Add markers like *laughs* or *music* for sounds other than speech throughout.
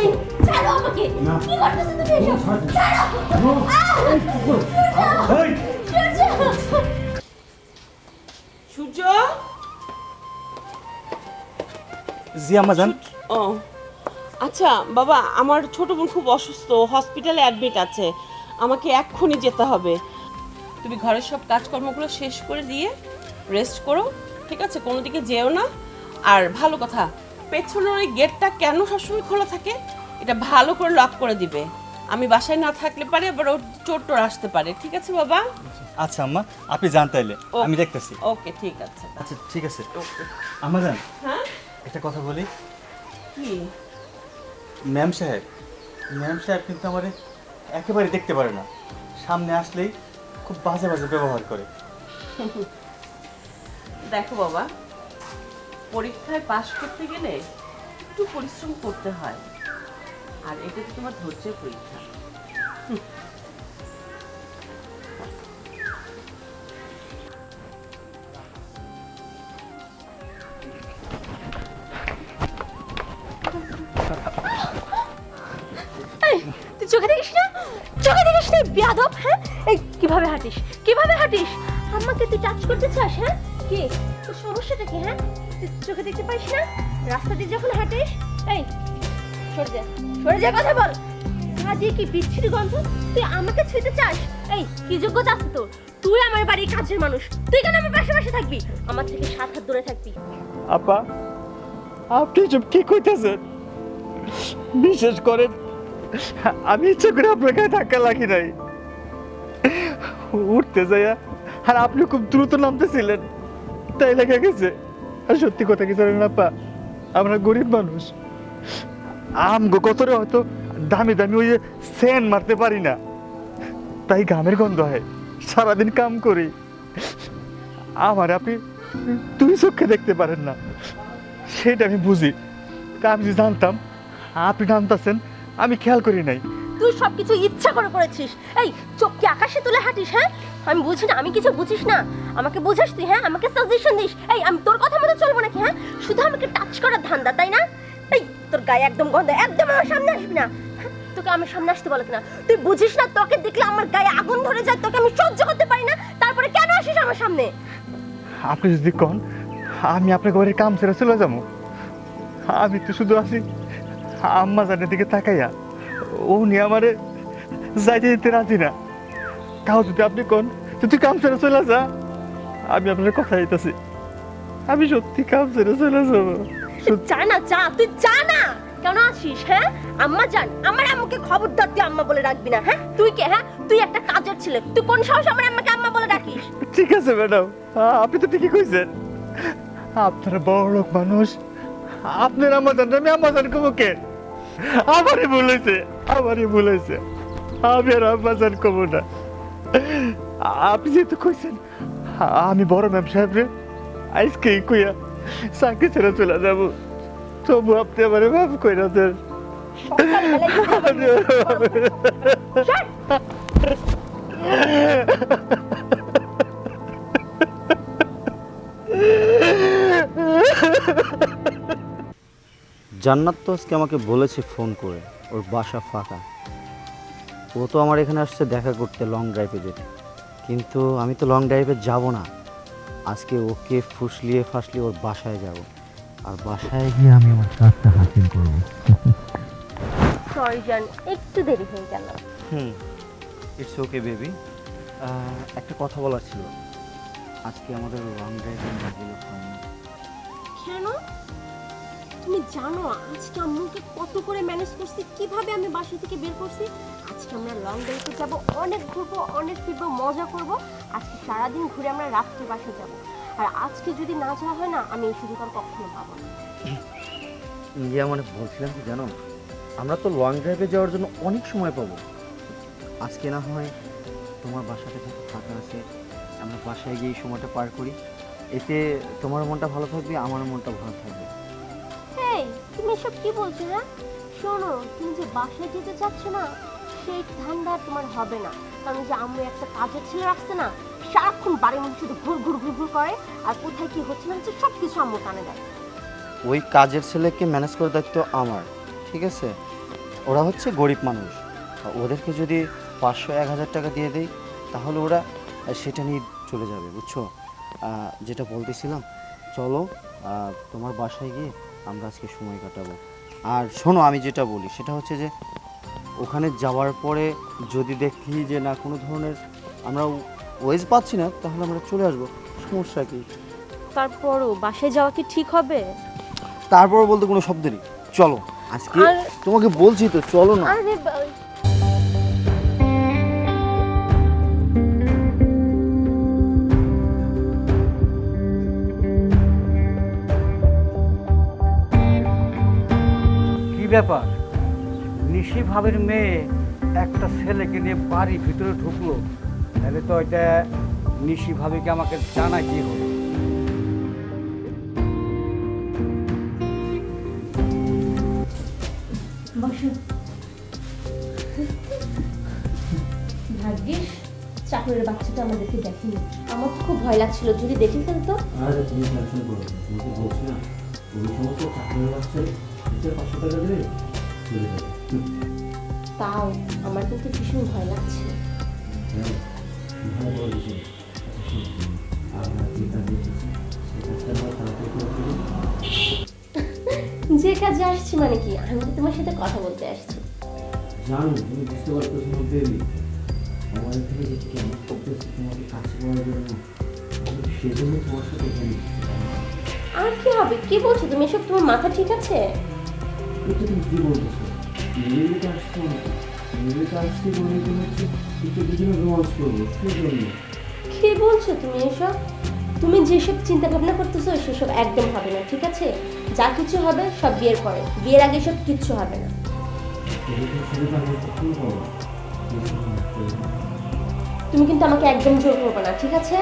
এই, ছাড়ো আমাকে। না। কি করতেছো তুমি এসব? ছাড়ো। সূর্য! সূর্য! জি আম্মাজান ও। আচ্ছা বাবা আমার ছোট বোন খুব অসুস্থ হসপিটালে অ্যাডমিট আছে। আমাকে এক্ষুনি যেতে হবে। তুমি ঘরের সব কাজকর্মগুলো শেষ করে দিয়ে রেস্ট করো ঠিক আছে? কোনো দিকে যেও না। আর ভালো কথা পেছনের ওই গেটটা কেন সবসময় খোলা থাকে? এটা ভালো করে লক করে দিবে। আমি বাসায় না থাকলে পারে আবার ওর চোট টোর আসতে পারে। ঠিক আছে বাবা? আচ্ছা আম্মা আপনি জানতে তাইলে। আমি দেখতেছি। ওকে ঠিক আছে আচ্ছা ঠিক আছে। ওকে। আম্মাজান হ্যাঁ? একটা কথা বলি। কি? ম্যাম সাহেব ম্যাম সাহেব কিন্তু আমার একেবারে দেখতে পারে না। সামনে আসলেই খুব বাজে বাজে ব্যবহার করে। দেখো বাবা পরীক্ষায় পাশ করতে গেলে একটু পরিশ্রম করতে হয়। আর এটা তো তোমার ধৈর্যের পরীক্ষা। তুই চোখে দেখিস না? চোখে দেখিস না হ্যাঁ? এই, কীভাবে হাঁটিস? কীভাবে হাঁটিস? আমাকে তুই টাচ করতে চাস হ্যাঁ? কি? তোর সমস্যাটা কি হ্যাঁ? চোখে দেখতে পারিস না? রাস্তা দিয়ে যখন হাঁটিস, এই, সরে যা সরে যা কথা বল। দিয়ে কি বিচ্ছিরি গন্ধ? তুই আমাকে ছুঁতে চাস? এই, কি যোগ্যতা আছে তোর? তুই আমার বাড়ির কাজের মানুষ। তুই কেন আমার পাশে পাশে থাকবি? আমার থেকে সাত হাত দূরে থাকবি। আপা, আপনি সব কি কইতেছেন? বিশেষ করে, আমি ইচ্ছা করে আপনার গায়ে ধাক্কা লাগি নাই। উঠতে যাইয়া, আর আপনি খুব দ্রুত নামতেছিলেন। তাই লেগে গেছে। আর সত্যি কথা কি জানেন আপা? আমরা গরিব মানুষ। আমগো কতরে হয়তো দামি দামি ওই সেন মারতে পারি না। তাই ঘামের গন্ধ হয়। সারাদিন কাম করি। আমার আপনি তুই চোখে দেখতে পারেন না। সেটা আমি বুঝি। তা আমি জানতাম, আপনি নামতাছেন আমি খেয়াল করি নাই। তুই সবকিছু ইচ্ছা করে করেছিস। এই চোখ কি আকাশে তুলে হাঁটিস হ্যাঁ? আমি বুঝি না আমি কিছু বুঝিস না। আমাকে বুঝাস তুই হ্যাঁ? আমাকে সাজেশন দিস। এই আমি তোর কথা মতো চলবো নাকি হ্যাঁ? শুধু আমাকে টাচ করার ধান্দা তাই না? এই তোর গায়ে একদম গন্ধ একদম আমার সামনে আসবি না। হ্যাঁ, তোকে আমার সামনে আসতে বলে কিনা? তুই বুঝিস না তোকে দেখলে আমার গায়ে আগুন ধরে যায় তোকে আমি সহ্য করতে পারি না। তারপরে কেন আসিস আমার সামনে? আপনি যদি কন আমি আপনার ঘরের কাম ছেড়ে চলে যাব। আমি তো শুধু আছি আম্মা জানের দিকে তাকাইয়া। উনি আমারে যাইতে দিতে রাজি না। তাও যদি আপনি কন তুই কাম ছেড়ে চলে যা আমি আপনার কথা দিতেছি। আমি সত্যি কাম ছেড়ে চলে যাব। যা না যা তুই যা না কেন আসিস হ্যাঁ? আম্মা জান আমার আম্মাকে খবরদার তুই আম্মা বলে রাখবি না হ্যাঁ? তুই কে হ্যাঁ? তুই একটা কাজের ছেলে তুই কোন সাহস আমার আম্মাকে আম্মা বলে ডাকিস? ঠিক আছে ম্যাডাম। আপনি তো ঠিকই কইছেন। আপনারা বড় লোক মানুষ। আপনার আমাজন আমি আমাজন কমো কে? আমারই ভুল হয়েছে আমারই ভুল হয়েছে। আমি আর আমাজন কমো না। আপনি যেহেতু কইছেন আমি বড় ম্যাম সাহেব রে আজকে কইয়া চাকরি ছেড়ে চলে যাব। তবু আপনি আমার মাফ কইরা দেন। *laughs* জান্নাত তো আজকে আমাকে বলেছে ফোন করে ওর বাসা ফাঁকা। ও তো আমার এখানে আসছে দেখা করতে লং ড্রাইভে যেতে। কিন্তু আমি তো লং ড্রাইভে যাব না। আজকে ওকে ফুসলিয়ে ফাসলিয়ে ওর বাসায় যাব। আর বাসায় গিয়ে আমি আমার কাজটা হাসিল করব। সরি জান একটু দেরি হয়ে গেল। হুম ইটস ওকে বেবি একটা কথা বলার ছিল। আজকে আমাদের লং ড্রাইভের নাগুলো হয়নি কেন? তুমি জানো, আজকে আম্মুকে কত করে ম্যানেজ করছি, কীভাবে আমি বাসা থেকে বের করছি? আজকে আমরা লং ড্রাইভে যাব, অনেক ঘুরবো, অনেক ফিরবো, মজা করব। আজকে সারাদিন ঘুরে আমরা রাত্রে বাসে যাব। আর আজকে যদি না যাওয়া হয় না, আমি এই সুযোগ আর কখনো পাবো না। ইয়া মানে বলছিলাম কি জানো? আমরা তো লং ড্রাইভে যাওয়ার জন্য অনেক সময় পাবো। আজকে না হয় তোমার বাসাতে যেহেতু ফাঁকা আছে, আমরা বাসায় গিয়ে সময়টা পার করি। এতে তোমার মনটা ভালো থাকবে আমার মনটা ভালো থাকবে। এসব কি বলছো হ্যাঁ শোনো, তুমি যে বাসায় যেতে চাচ্ছ না, সেই ধান্দা তোমার হবে না। কারণ যে আম্মু একটা কাজের ছেলে রাখছে না, সারাক্ষণ বাড়ির মধ্যে শুধু ঘুর ঘুর ঘুর ঘুর করে, আর কোথায় কি হচ্ছে না সব কিছু আম্মু কানে দেয়। ওই কাজের ছেলেকে ম্যানেজ করে দায়িত্ব আমার, ঠিক আছে? ওরা হচ্ছে গরিব মানুষ। ওদেরকে যদি পাঁচশো, এক হাজার টাকা দিয়ে দেই, তাহলে ওরা সেটা নিয়ে চলে যাবে, বুঝছ? যেটা বলতেছিলাম, চলো তোমার বাসায় গিয়ে আমরা আজকে সময় কাটাবো। আর শোনো আমি যেটা বলি সেটা হচ্ছে যে ওখানে যাওয়ার পরে যদি দেখি যে না কোনো ধরনের আমরা ওয়েজ পাচ্ছি না তাহলে আমরা চলে আসব। সমস্যা কি? তারপরও বাসে যাওয়া কি ঠিক হবে? তারপর বলতে কোনো শব্দ নেই। চলো আজকে তোমাকে বলছি তো চলো না। আরে ব্যাপার? নিশি ভাবের মেয়ে একটা ছেলেকে নিয়ে বাড়ির ভিতরে ঢুকলো। তাহলে তো এটা নিশি ভাবিকে আমাকে জানাই কি হবে ভাগ্যিস চাকরের বাচ্চাটা আমাদেরকে দেখেনি। আমার তো খুব ভয় লাগছিল যদি দেখে ফেলতো আরে তুমি টেনশন করো। তোমাকে বলছি না। ওই সমস্ত চাকরির নিজের পাঁচশো টাকা দিলে চলে যাবে। তাও আমার কিন্তু ভীষণ ভয় লাগছে। হ্যাঁ, যে কাজে আসছি মানে কি? আমি তো তোমার সাথে কথা বলতে আসছি। জানো তুমি বুঝতে পারতেছো থেকে যে করতেছি তোমাকে কাছে করার জন্য সেজন্য তোমার সাথে? আর কি হবে? কি বলছো তুমি? এসব তোমার মাথা ঠিক আছে? এটা তুমি বলছো তুমি এসব? তুমি যেসব চিন্তা ভাবনা করতেছো, সেসব একদম হবে না, ঠিক আছে? যা কিছু হবে, সব বিয়ের পরে। বিয়ের আগে সব কিচ্ছু হবে না। তুমি কিন্তু আমাকে একদম জোর করবে না, ঠিক আছে?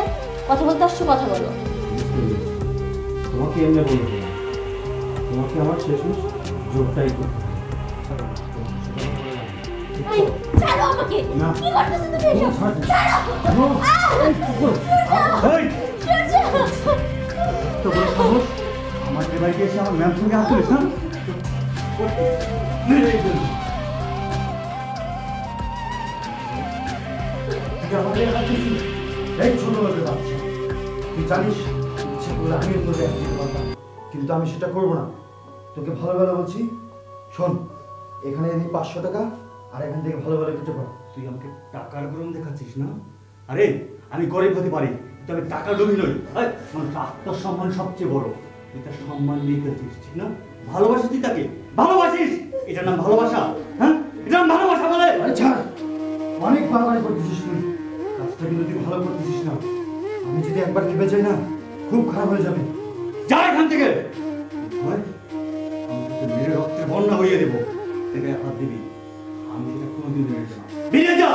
কথা বলতে আসছো, কথা বলো। তোমাকে এমনি বলব তোমাকে আমার শেষমেশ জোরটাই করতে হবে। এই, ছাড়ো আমাকে! কি করতেছো তুমি এসব? ছাড়ো। তো বড় সাহস আমার যে বাড়িতে এসে আমার ম্যাম সঙ্গে হাত তুলিস না এই ছোট লোকের বাচ্চা। তুই জানিস ইচ্ছে আমিও দিতে পারতাম কিন্তু আমি সেটা করব না। তোকে ভালো ভালো বলছি শোন এখানে এনে পাঁচশো টাকা আর এখান থেকে ভালো ভালো কেটে পড়। তুই আমাকে টাকার গরম দেখাচ্ছিস না? আরে আমি গরিব হতে পারি আমি টাকা লোভী নই। মানুষ আত্মসম্মান সবচেয়ে বড়। তুই তার সম্মান নিয়ে ফেলছিস ঠিক না? ভালোবাসিস তুই তাকে? ভালোবাসিস? এটার নাম ভালোবাসা হ্যাঁ? এটার নাম ভালোবাসা বলে। আরে ছাড়! অনেক বাড়াবাড়ি করতেছিস তুই। কাজটা কিন্তু তুই ভালো করতেছিস না। আমি যদি একবার ভেবে যাই না খুব খারাপ হয়ে যাবে। যা এখান থেকে। হয়, বন্যা হইয়ে দেবো। থেকে হাত দিবি। আমি সেটা কোনোদিন মেনে না। বেরিয়ে যা!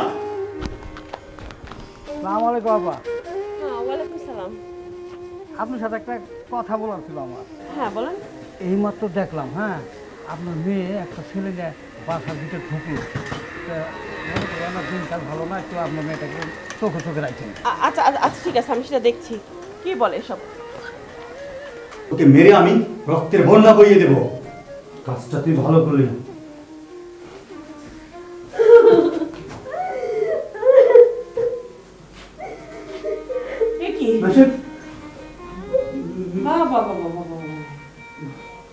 সালাম আলাইকুম বাবা হ্যাঁ ওয়ালাইকুম সালাম। আপনার সাথে একটা কথা বলার ছিল আমার। হ্যাঁ বলেন। এইমাত্র দেখলাম হ্যাঁ আপনার মেয়ে একটা ছেলে নিয়ে বাসার ভিতরে ঢুকলো। আমার দিনকাল ভালো না একটু আপনার মেয়েটাকে চোখে চোখে রাখছেন আচ্ছা আচ্ছা আচ্ছা ঠিক আছে আমি সেটা দেখছি। কি বলে সব ওকে মেরে আমি রক্তের বন্যা বইয়ে দেবো। কাজটা তুই ভালো করলি না।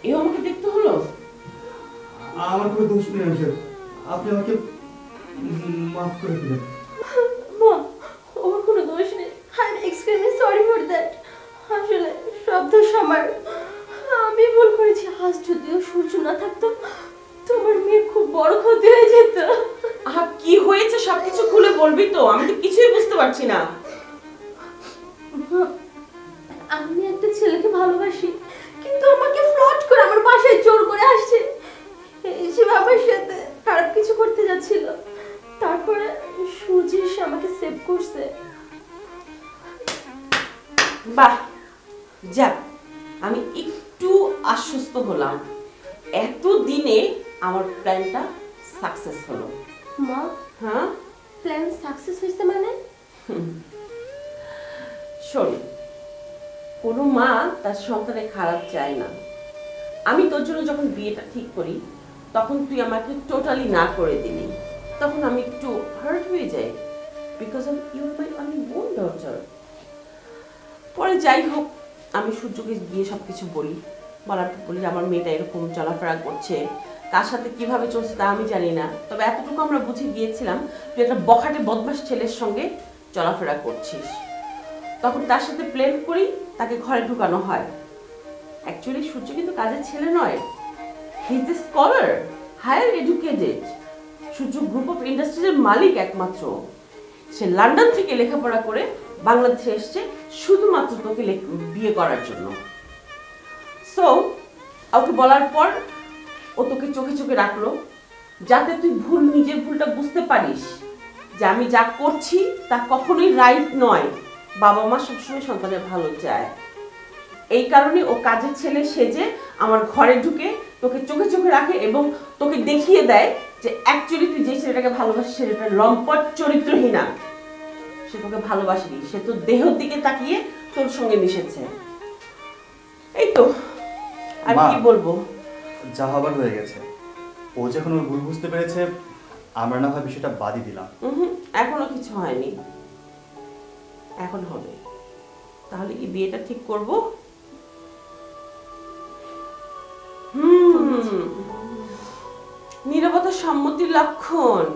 এ আমাকে দেখতে হলো? আমার কোনো দোষ নেই আপনি আমাকে মাফ করে দিলেন। সবকিছু খুলে বলবি তো আমি তো কিছুই বুঝতে পারছি না। আমি একটা ছেলেকে ভালোবাসি কিন্তু আমাকে ফ্লট করে আমার বাসায় জোর করে আসছে। এসে বাবার সাথে খারাপ কিছু করতে যাচ্ছিল তারপরে সুজি এসে আমাকে সেভ করছে। বাহ যাক আমি একটু আশ্বস্ত হলাম। এত দিনে আমার প্ল্যানটা সাকসেস হলো। মা হ্যাঁ? প্ল্যান সাকসেস হয়েছে মানে? শোন কোনো মা তার সন্তানের খারাপ চায় না। আমি তোর জন্য যখন বিয়েটা ঠিক করি তখন তুই আমাকে টোটালি না করে দিলি। তখন আমি একটু হার্ট হয়ে যাই because of you my only বোন ডটার পরে যাই হোক আমি সূর্যকে গিয়ে সব কিছু বলি। বলার বলি আমার মেয়েটা এরকম চলাফেরা করছে কার সাথে কীভাবে চলছে তা আমি জানি না। তবে এতটুকু আমরা বুঝে গিয়েছিলাম তুই একটা বখাটে বদমাস ছেলের সঙ্গে চলাফেরা করছিস। তখন তার সাথে প্লেন করি, তাকে ঘরে ঢুকানো হয়। অ্যাকচুয়ালি সূর্য কিন্তু কাজের ছেলে নয়। He is a scholar higher educated Surya group of ইন্ডাস্ট্রিজের মালিক একমাত্র। সে লন্ডন থেকে লেখাপড়া করে বাংলাদেশে এসছে শুধুমাত্র তোকে বিয়ে করার জন্য। সো ওকে বলার পর ও তোকে চোখে চোখে রাখল যাতে তুই ভুল নিজের ভুলটা বুঝতে পারিস যে আমি যা করছি তা কখনোই রাইট নয়। বাবা মা সবসময় সন্তানের ভালো চায়। এই কারণে ও কাজের ছেলে সেজে আমার ঘরে ঢুকে তোকে চোখে চোখে রাখে এবং তোকে দেখিয়ে দেয় যে অ্যাকচুয়ালি তুই যে ছেলেটাকে ভালোবাসিস সেটা লম্পট চরিত্রহীনা সে তোকে ভালোবাসেনি সে তোর দেহের দিকে তাকিয়ে তোর সঙ্গে মিশেছে। এই তো আর কি বলব? যা হবার হয়ে গেছে। ও যখন ওর ভুল বুঝতে পেরেছে আমরা না হয় বিষয়টা বাদই দিলাম। এখনও কিছু হয়নি। এখন হবে। তাহলে কি বিয়েটা ঠিক করব? নিরবতা সম্মতির লক্ষণ।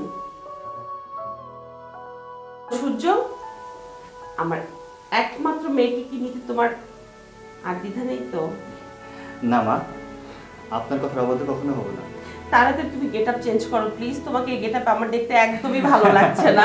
সূর্য আমার একমাত্র মেয়েকে কি নিতে তোমার আর দ্বিধা নেই তো? না মা আপনার কথা অবাধ্য কখনো হবে না। তাড়াতাড়ি তুমি গেট আপ চেঞ্জ করো প্লিজ তোমাকে গেট আপ আমার দেখতে একদমই ভালো লাগছে না।